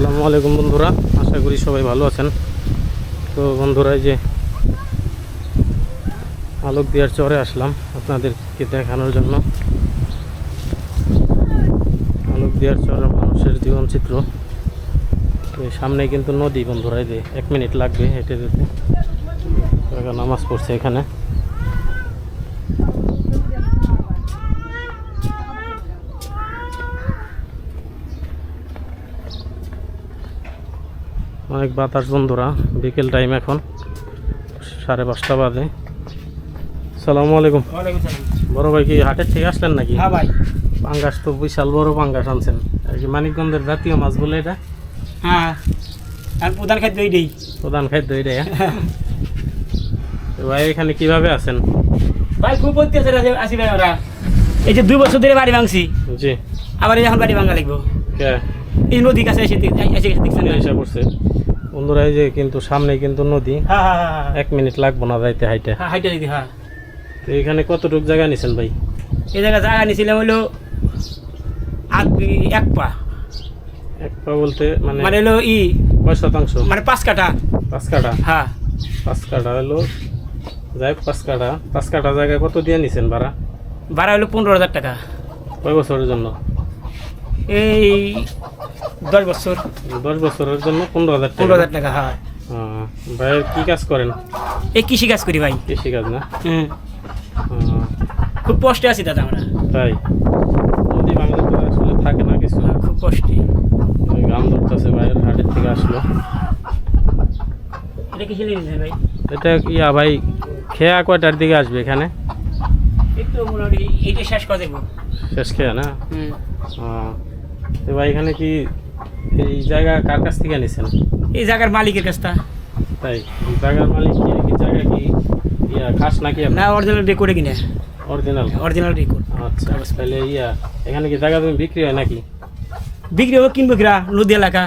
আসসালামু আলাইকুম বন্ধুরা, আশা করি সবাই ভালো আছেন। তো বন্ধুরা যে আলোক দেওয়ার চরে আসলাম আপনাদেরকে দেখানোর জন্য। আলোক দেওয়ার চরের মানুষের জীবন চিত্র। সামনে কিন্তু নদী বন্ধুরা যে এক মিনিট লাগবে হেঁটে যেতে। নামাজ পড়ছে এখানে। অনেক বাতাস বন্ধুরা বিকেল টাইম এখন সাড়ে পাঁচটা বাজে। সালামু আলাইকুম। বড় ভাই কি হাটের থেকে আসলেন নাকি? হ্যাঁ ভাই। পাঙ্গাস তো বিশাল বড় পাঙ্গাস আনছেন। আর কি মানিকগঞ্জের জাতীয় মাছ বলে এটা? হ্যাঁ। আর প্রধান খাদ্য এইটাই। প্রধান খাদ্য এটা তো ভাই এখানে কীভাবে আছেন? ভাই খুব অত্যাচার আছে আসি ভাই ওরা। এই যে দুই বছর ধরে বাড়ি ভাঙছি। জি। আবার এখন বাড়ি ভাঙা লাগবো। কে? এই নদীর কাছে এসে দেখছেন এসে পড়ছে। বন্ধুরা এই যে কিন্তু সামনে কিন্তু নদী। হ্যাঁ হ্যাঁ হ্যাঁ, এক মিনিট লাগবো না যাইতে হাইটে। হাইটা দিদি হ্যাঁ। তো এখানে কতটুকু জায়গা নিছেন ভাই? এই জায়গায় জায়গা নিয়েছিলাম হলো আট এক পা। এক পা বলতে মানে মানে হলো ই কয় শতাংশ? মানে পাঁচ কাঠা। পাঁচ কাটা হ্যাঁ। পাঁচ কাটা হলো যাই পাঁচ কাটা পাঁচ কাটা জায়গায় কত দিয়ে নিছেন ভাড়া? ভাড়া হলো পনেরো হাজার টাকা। কয় বছরের জন্য? এই দশ বছর। দশ বছরের জন্য পনেরো হাজার পনেরো হাজার টাকা হ্যাঁ। হ্যাঁ। ভাইয়ের কি কাজ করেন? এই কৃষি কাজ করি ভাই। কৃষি কাজ না? হুম। খুব কষ্টে আছি দাদা আমরা। তাই? নদী বাংলা তো আসলে থাকে না কিছু। হ্যাঁ, খুব কষ্টে। গান ধরতেছে ভাইয়ের হাটের থেকে আসলো। এটা কিসে নিয়ে ভাই? এটা ইয়া ভাই খেয়া কয়টার দিকে আসবে এখানে। একটু মোটামুটি এইটা শেষ করে দেবো শেষ খেয়া না? হুম। তো ভাই এখানে কি এই জায়গা কার কাছ থেকে নিছেন এই জায়গার মালিকের কাছটা তাই জায়গার মালিক কি জায়গা কি ইয়া খাস নাকি না অরিজিনাল রেকর্ডে কিনে। অরিজিনাল অরিজিনাল রেকর্ড আচ্ছা তাহলে ইয়া এখানে কি জায়গা তুমি বিক্রি হয় নাকি? বিক্রি হবে কিনবো কিরা নদী এলাকা।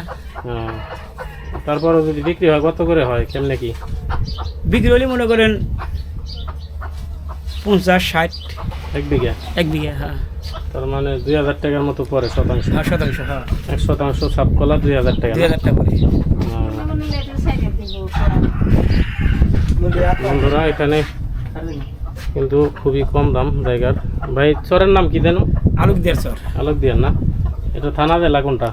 তারপরও যদি বিক্রি হয় কত করে হয় কেমনে কি? বিক্রি হলে মনে করেন পঞ্চাশ ষাট। এক বিঘা? এক বিঘা হ্যাঁ। তার মানে দুই হাজার টাকার মতো পড়ে শতাংশ। হ্যাঁ শতাংশ হ্যাঁ। এক শতাংশ সাপ কলা দুই হাজার টাকা। দুই হাজার টাকা করে হ্যাঁ। বন্ধুরা এখানে কিন্তু খুবই কম দাম জায়গার। ভাই চরের নাম কি দেন আলোক দিয়ার চর। আলোক দিয়ার না? এটা থানা জেলা কোনটা?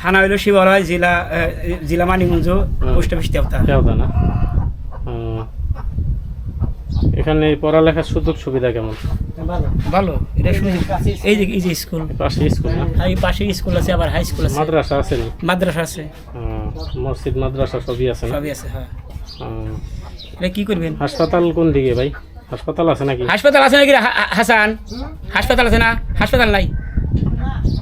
থানা হইল শিবালয় জেলা জেলা মানিগঞ্জ পোস্ট অফিস দেবতা কেওদা না? এখানে পড়ালেখার সুযোগ সুবিধা কেমন? ভালো। এটা শুনে এই যে এই যে স্কুল। পাশে স্কুল না? এই পাশে স্কুল আছে আবার হাই স্কুল আছে। মাদ্রাসা আছে মাদ্রাসা আছে। মসজিদ মাদ্রাসা সবই আছে সবই আছে হ্যাঁ। এটা কি করবেন? হাসপাতাল কোন দিকে ভাই? হাসপাতাল আছে নাকি? হাসপাতাল আছে নাকি রে, হা- হা- হাসান? হাসপাতাল আছে না? হাসপাতাল নাই।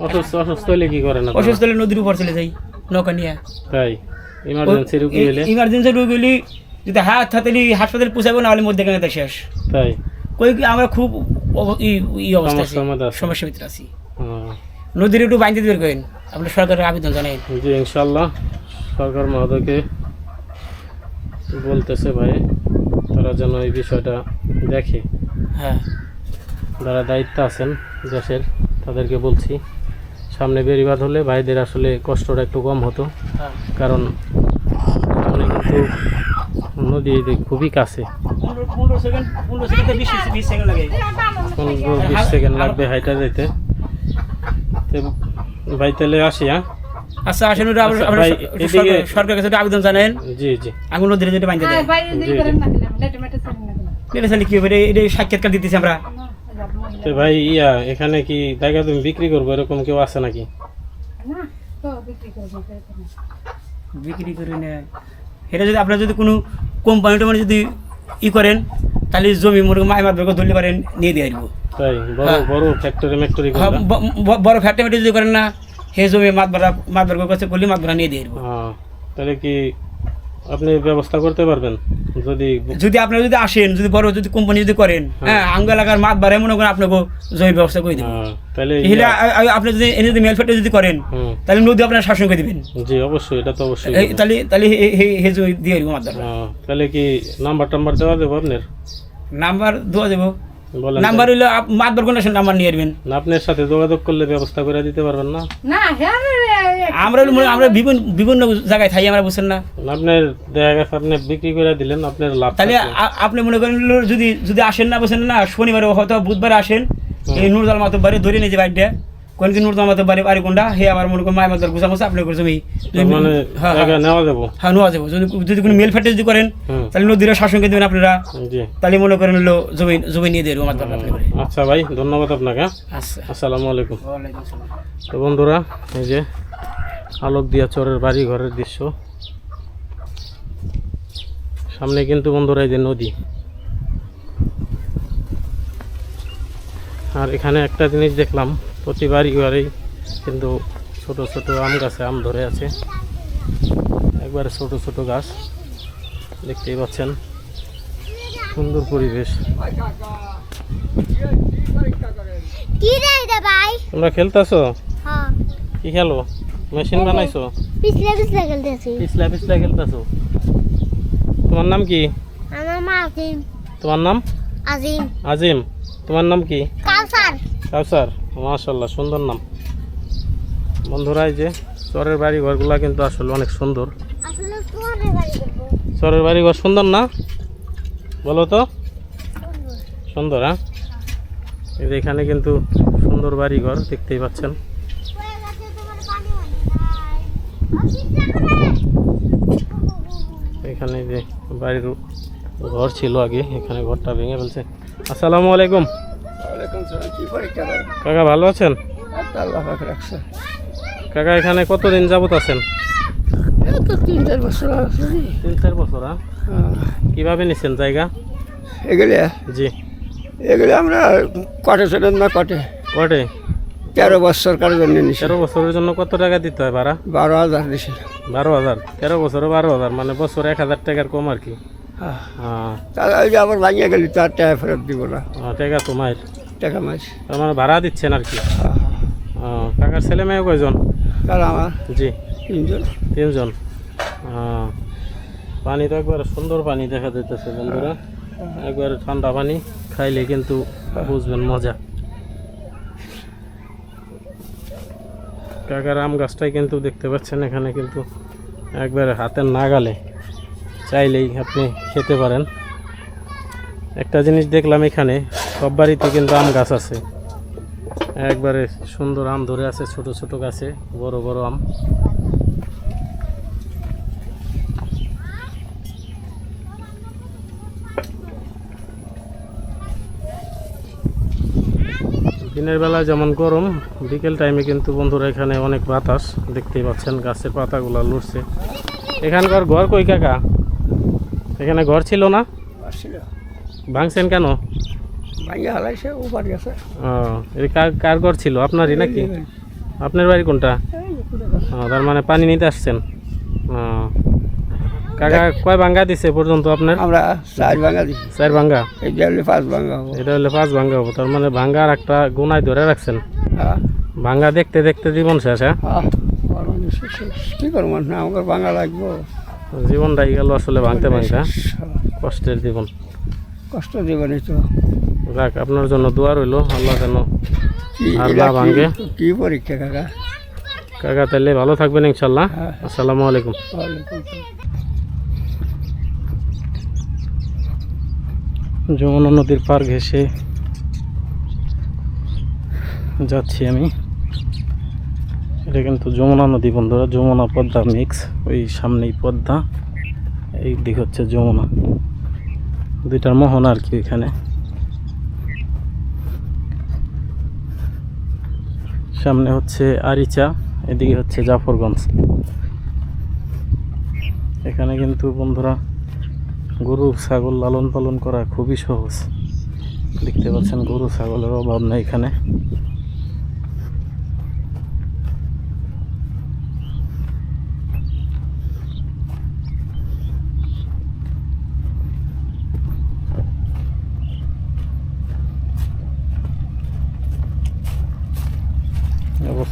অসুস্থ অসুস্থ হলে কি করেন? অসুস্থ হলে নদীর উপর চলে যাই নৌকা নিয়ে। তাই? ইমার্জেন্সি রুগী হলে ইমার্জেন্সি রোগ হলে যদি হাত হাতালি হাসপাতাল পুষাবো না হলে মধ্যে কেন শেষ। তাই? কই কি আমরা খুব ই অবস্থা। সমস্যার ভিতরে আছি। নদীর একটু বাইন্দে দিবেন করেন। আপনি সরকারের আবেদন জানেন। জি ইনশাল্লাহ সরকার মহোদয়কে বলতেছে ভাই তারা যেন এই বিষয়টা দেখে। হ্যাঁ। যারা দায়িত্ব আছেন দেশের তাদেরকে বলছি সামনে বেরিবাদ হলে ভাইদের আসলে কষ্টটা একটু কম হতো। হ্যাঁ। কারণ সামনে কিন্তু নদী খুবই কাছে। পনেরো বিশ সেকেন্ড লাগবে হাইটা যেতে তো ভাই তাহলে আসি হ্যাঁ? আচ্ছা আসেন ওটা আচ্ছা, সরকার- সরকারের কাছে একটা আবেদন জানেন? জি জি। আগুন নদীর যেটা বাইন্দে। এটা তাহলে কি হবে? এটা- সাক্ষাৎকার দিতেছি আমরা। তো ভাই ইয়া এখানে কি জায়গা তুমি বিক্রি করব? এরকম কেউ আছে নাকি? বিক্রি করে নেয় এটা যদি আপনারা যদি কোনো কোম্পানি টোম্পানি যদি ই করেন তাহলে জমি মোট মাই মাত্র ধরলে পারেন নিয়ে দিয়ে আসব বড় ফ্যাক্টরি হ্যাঁ, যদি করেন না হে জমি মাত ভাড়া মাত ভাড়া কাছে করলে মাত ভাড়া নিয়ে দিয়ে আসব তাহলে কি আপনি ব্যবস্থা করতে পারবেন। যদি যদি আপনারা যদি আসেন যদি বড় যদি কোম্পানি যদি করেন হ্যাঁ। আঙ্গ এলাকার মাছ ভাড়া মনে করেন আপনাকে জমির ব্যবস্থা করে দেবেন হ্যাঁ, তাহলে আপনি যদি এনে যদি মেল ফ্যাক্টরি যদি করেন তাহলে নদী আপনার শাসন করে দিবেন। জি অবশ্যই এটা তো অবশ্যই। তাহলে তাহলে হে- জমি দিয়ে মাছ হ্যাঁ, তাহলে কি নাম্বার টাম্বার দেওয়া যাবে আপনার? নাম্বার দেওয়া বলেন নাম্বার হইল মাতবার কন্ডিশন নাম্বার নিয়ে আসবেন। না, আপনার সাথে যোগাযোগ করলে ব্যবস্থা করে দিতে পারবেন না? না হ্যাঁ আমরা হইল আমরা বিভিন্ন বিভিন্ন জায়গায় থাকি আমরা বুঝছেন না। না, আপনার দেখা গেছে আপনি বিক্রি করে দিলেন আপনার লাভ তাহলে আপনি মনে করেন যদি যদি আসেন না বুঝছেন না শনিবারে হয়তো বুধবার আসেন এই নুরজাল মাতব বাড়ি ধরে নিয়ে যে বাড়িটা কোন নুরদাল মাতো বাড়ি বাড়ি কোনটা হে আমার মনে করেন মায়ের মাতার গুছা মুছা আপনি করছেন এই তার মানে হ্যাঁ নেওয়া যাব? হ্যাঁ নোয়া যাব। যদি যদি কোনো মেল ফেটে যদি করেন তাহলে নদীরা শাসনকে দেবেন আপনারা। তাহলে মনে করেন হলো জমি জমি নিয়ে দেবো আমার আচ্ছা ভাই ধন্যবাদ আপনাকে হ্যাঁ? আচ্ছা। আসসালামু আলাইকুম। তো বন্ধুরা এই যে আলোক দিয়া চরের বাড়ি ঘরের দৃশ্য। সামনে কিন্তু বন্ধুরা এই যে নদী। আর এখানে একটা জিনিস দেখলাম প্রতি বাড়ি ঘরেই কিন্তু ছোট ছোট আম গাছে আম ধরে আছে। একবারে ছোট ছোট গাছ দেখতেই পাচ্ছেন। সুন্দর পরিবেশ। তোমরা খেলতেছো? হ্যাঁ। কি খেলো? মেশিন বানাইছো? পিছলে পিছলে খেলতেছি। পিছলা পিছলা খেলতেছো? তোমার নাম কি? আমার মা আজিম। তোমার নাম? আজিম। আজিম। তোমার নাম কি? কাউসার কাউসার মাশাল্লাহ সুন্দর নাম। বন্ধুরা এই যে চরের বাড়ি ঘরগুলা কিন্তু আসলে অনেক সুন্দর। চরের বাড়ি ঘর সুন্দর না? বলো তো। সুন্দর হ্যাঁ? এই যে এখানে কিন্তু সুন্দর বাড়ি ঘর দেখতেই পাচ্ছেন। হয়ে এখানে যে বাড়ির ঘর ছিল আগে এখানে ঘরটা ভেঙে ফেলছে। আসসালামু আলাইকুম। কাকা ভালো আছেন? কাকা এখানে কতদিন যাবত আছেন? তিন চার বছর তিন চার বছর হ্যাঁ? কীভাবে নিছেন জায়গা? এগুলি? জি। এগুলি আমরা কটে ছিলেন না কটে। কটে? তেরো বছর কার জন্য নিছি। তেরো বছরের জন্য কত টাকা দিতে হয় ভাড়া? বারো হাজার দিছি। বারো হাজার? তেরো বছরে বারো হাজার মানে বছরে এক হাজার টাকার কম আর কি। হ্যাঁ। হ্যাঁ। তাহলে আবার ভাঙিয়ে গেলি তার টাকা ফেরত দিব না। হ্যাঁ, টাকা তো মায়ের টাকা মাছ। তার মানে ভাড়া দিচ্ছেন আর কি? হ্যাঁ। হ্যাঁ, কাকার ছেলে মেয়ে কয়জন? তাহলে আমার জি। তিনজন। তিনজন। হ্যাঁ। পানি তো একবারে সুন্দর পানি দেখা যাইতেছে বন্ধুরা। একবারে ঠান্ডা পানি খাইলে কিন্তু বুঝবেন মজা। কাকার আম গাছটাই কিন্তু দেখতে পাচ্ছেন এখানে কিন্তু একবারে হাতের নাগালে। চাইলেই আপনি খেতে পারেন। একটা জিনিস দেখলাম এখানে সব বাড়িতে কিন্তু আম গাছ আছে। একবারে সুন্দর আম ধরে আছে ছোট ছোট গাছে বড় বড় আম। দিনের বেলা যেমন গরম বিকেল টাইমে কিন্তু বন্ধুরা এখানে অনেক বাতাস দেখতেই পাচ্ছেন গাছের পাতাগুলো লড়ছে। এখানকার ঘর কই কাকা? এখানে ঘর ছিল না? ভাঙছেন কেন? ভাঙিয়ে হালাইছে ও এটা কার কার ঘর ছিল? আপনারই নাকি? আপনার বাড়ি কোনটা? ও, তার মানে পানি নিতে আসছেন। ও। কাকা কয় ভাঙ্গা দিছে পর্যন্ত আপনার? আমরা চার ভাঙা দিছি। চার ভাঙ্গা? এই হলে পাঁচ ভাঙা হব। এটা হলে পাঁচ ভাঙ্গা হব তার মানে ভাঙ্গার একটা গুনায় ধরে রাখছেন। হ্যাঁ। ভাঙ্গা দেখতে দেখতে জীবন শেষ হ্যাঁ? হ্যাঁ। কি করব না আমাকে ভাঙা লাগবো। জীবনটাই গেল আসলে ভাঙতে ভাঙতে হ্যাঁ? কষ্টের জীবন। কষ্ট দেবেনি তো। যাক আপনার জন্য দোয়া রইল আল্লাহ যেন আর না কি- ভাঙে? কি পরীক্ষা কাকা? কাকা তাহলে ভালো থাকবেন ইনশাল্লাহ হ্যাঁ। আসসালামু আলাইকুম। যমুনা নদীর পার ঘেসে যাচ্ছি আমি। এটা কিন্তু যমুনা নদী বন্ধুরা যমুনা পদ্মা মিক্স ওই সামনেই পদ্মা এই দিক হচ্ছে যমুনা। দুইটার মোহনা আর কি এখানে। সামনে হচ্ছে আরিচা, এদিকে হচ্ছে জাফরগঞ্জ। এখানে কিন্তু বন্ধুরা গরু, ছাগল লালন পালন করা খুবই সহজ। দেখতে পাচ্ছেন গরু, ছাগলের অভাব নেই এখানে।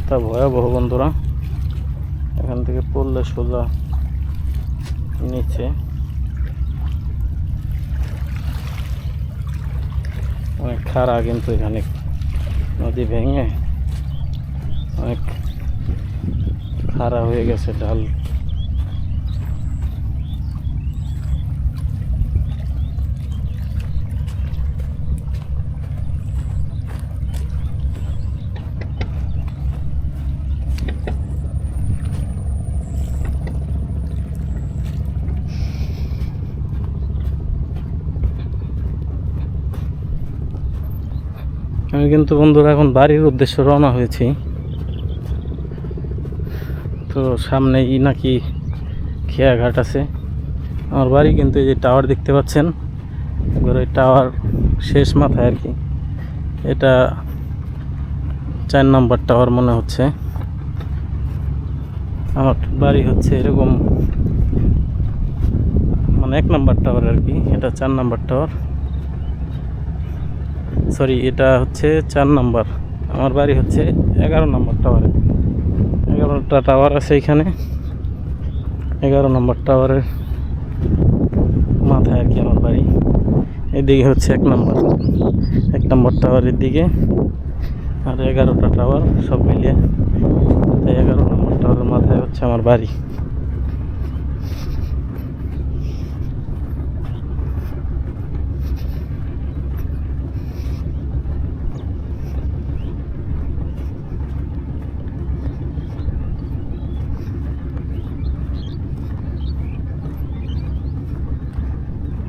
অবস্থা ভয়াবহ বন্ধুরা। এখান থেকে পড়লে সোজা নিচে। অনেক খাড়া কিন্তু এখানে। নদী ভেঙে অনেক খাড়া হয়ে গেছে ঢাল। কিন্তু বন্ধুরা, এখন বাড়ির উদ্দেশ্যে রওনা হয়েছি। তো সামনেই নাকি খেয়াঘাট আছে। আমার বাড়ি কিন্তু এই যে টাওয়ার দেখতে পাচ্ছেন এবার ওই টাওয়ার শেষ মাথায় আর কি। এটা চার নম্বর টাওয়ার মনে হচ্ছে। আমার বাড়ি হচ্ছে এরকম মানে এক নম্বর টাওয়ার আর কি, এটা চার নম্বর টাওয়ার। সরি, এটা হচ্ছে চার নাম্বার। আমার বাড়ি হচ্ছে এগারো নম্বর টাওয়ারে এগারোটা টাওয়ার আছে এখানে। এগারো নম্বর টাওয়ারের মাথায় আর কি আমার বাড়ি। এদিকে হচ্ছে এক নম্বর। এক নম্বর টাওয়ারের দিকে। আর এগারোটা টাওয়ার সব মিলিয়ে। এগারো নম্বর টাওয়ারের মাথায় হচ্ছে আমার বাড়ি।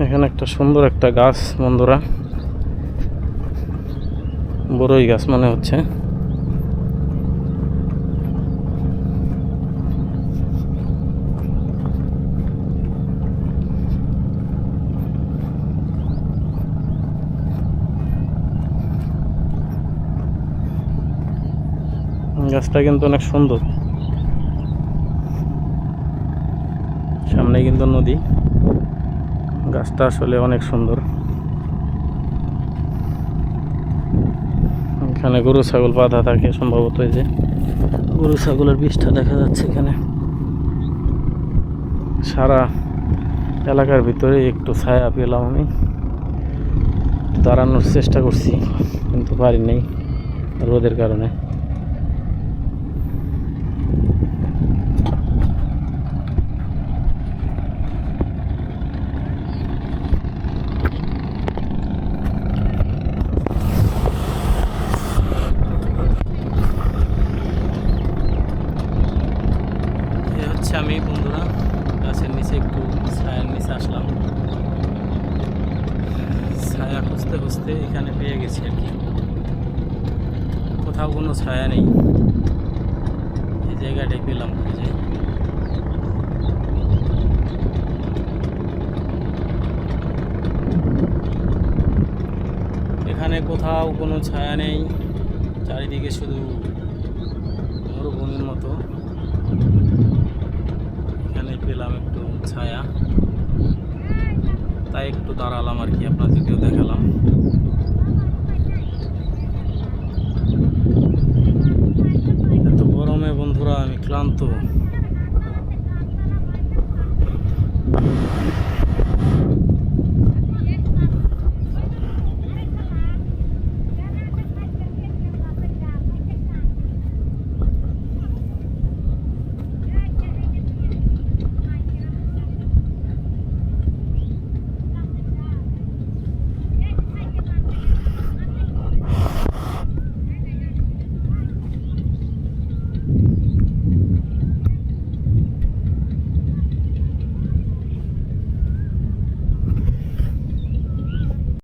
এখানে একটা সুন্দর একটা গাছ, বন্ধুরা। বড়ই গাছ মনে হচ্ছে। গাছটা কিন্তু অনেক সুন্দর। সামনে কিন্তু নদী। গাছটা আসলে অনেক সুন্দর। এখানে গরু, ছাগল বাঁধা থাকে সম্ভবত এই যে। গরু, ছাগলের বিষটা দেখা যাচ্ছে এখানে। সারা এলাকার ভিতরে একটু ছায়া পেলাম আমি। দাঁড়ানোর চেষ্টা করছি, কিন্তু পারি নেই রোদের কারণে এই হচ্ছে আমি বন্ধুরা গাছের নিচে একটু নিচে আসলাম। ছায়া খুঁজতে খুঁজতে এখানে পেয়ে গেছি আর কি। কোথাও কোনো ছায়া নেই। এই জায়গাটাই পেলাম খুঁজে এখানে কোথাও কোনো ছায়া নেই, চারিদিকে শুধু মরুভূমির মতো এখানে পেলাম একটু ছায়া তাই একটু দাঁড়ালাম আর কি আপনাদেরকেও দেখালাম।